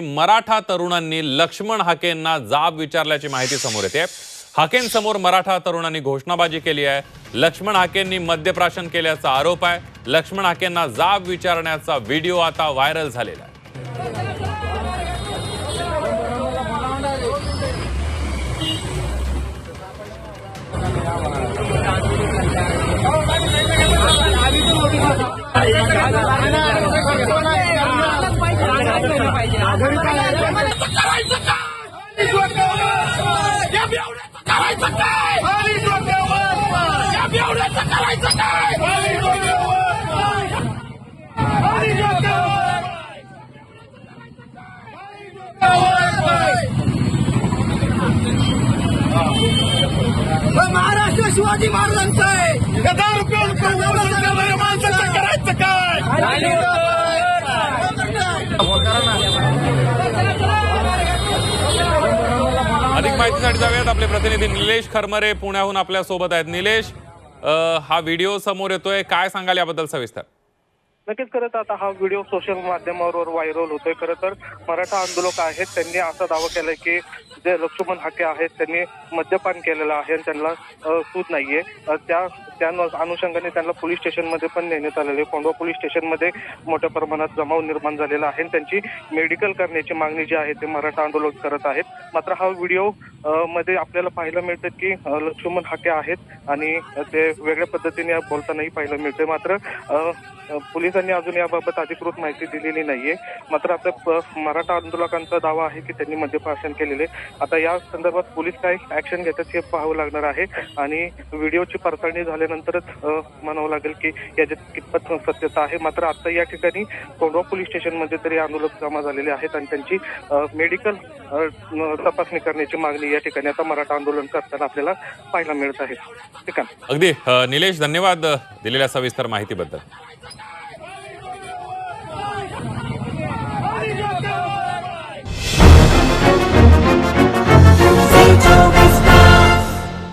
मराठा तरुणांनी लक्ष्मण हाकेंना जाब विचारल्याची माहिती समोर येते. हाकेंसमोर मराठा तरुणांनी घोषणाबाजी केली आहे. लक्ष्मण हाकेंनी मद्यप्राशन केल्याचा आरोप आहे. लक्ष्मण हाकेंना जाब विचारण्याचा व्हिडिओ आता व्हायरल झालेला आहे. महाराष्ट्र शिवाजी महाराजांचा आहे रुपये रुपये माणसाचं करायचं काय अधिक माहितीसाठी जाऊयात. आपले प्रतिनिधी निलेश खरमरे पुण्याहून आपल्यासोबत आहेत. निलेश हा व्हिडिओ समोर येतोय. काय सांगाल याबद्दल सविस्तर? नक्कीच खरं तर आता हा व्हिडिओ सोशल माध्यमावर व्हायरल होतोय. खरं तर मराठा आंदोलक आहेत त्यांनी असा दावा केलाय की जे लक्ष्मण हाके आहेत त्यांनी मद्यपान केलेलं आहे आणि त्यांना सूत सूट नाहीये. त्या त्या अनुषंगाने त्यांना पोलीस स्टेशनमध्ये पण नेण्यात आलेले कोंडवा पोलीस स्टेशनमध्ये मोठ्या प्रमाणात जमाव निर्माण झालेला आहे आणि त्यांची मेडिकल करण्याची मागणी जी आहे ते मराठा आंदोलक करत आहेत. मात्र हा व्हिडिओमध्ये आपल्याला पाहायला मिळतं की लक्ष्मण हाके आहेत आणि ते वेगळ्या पद्धतीने बोलतानाही पाहायला मिळते मात्र पोलिसांनी अजून याबाबत अधिकृत माहिती दिलेली नाहीये. मात्र आता प- मराठा आंदोलकांचा दावा आहे की त्यांनी मद्यप्राशन केलेले. आता या संदर्भात पोलीस काय ऍक्शन घेतात हे पाहावं लागणार आहे. आणि व्हिडिओची पडताळणी झाल्यानंतरच म्हणावं लागेल की याच्यात कितपत सत्यता आहे. मात्र आता या ठिकाणी कोंडवा पोलीस स्टेशनमध्ये तरी आंदोलक जमा झालेले आहेत आणि त्यांची मेडिकल तपासणी करण्याची मागणी या ठिकाणी आता मराठा आंदोलन करताना आपल्याला पाहायला मिळत आहे. ठीक आहे. अगदी निलेश धन्यवाद दिलेल्या सविस्तर माहितीबद्दल.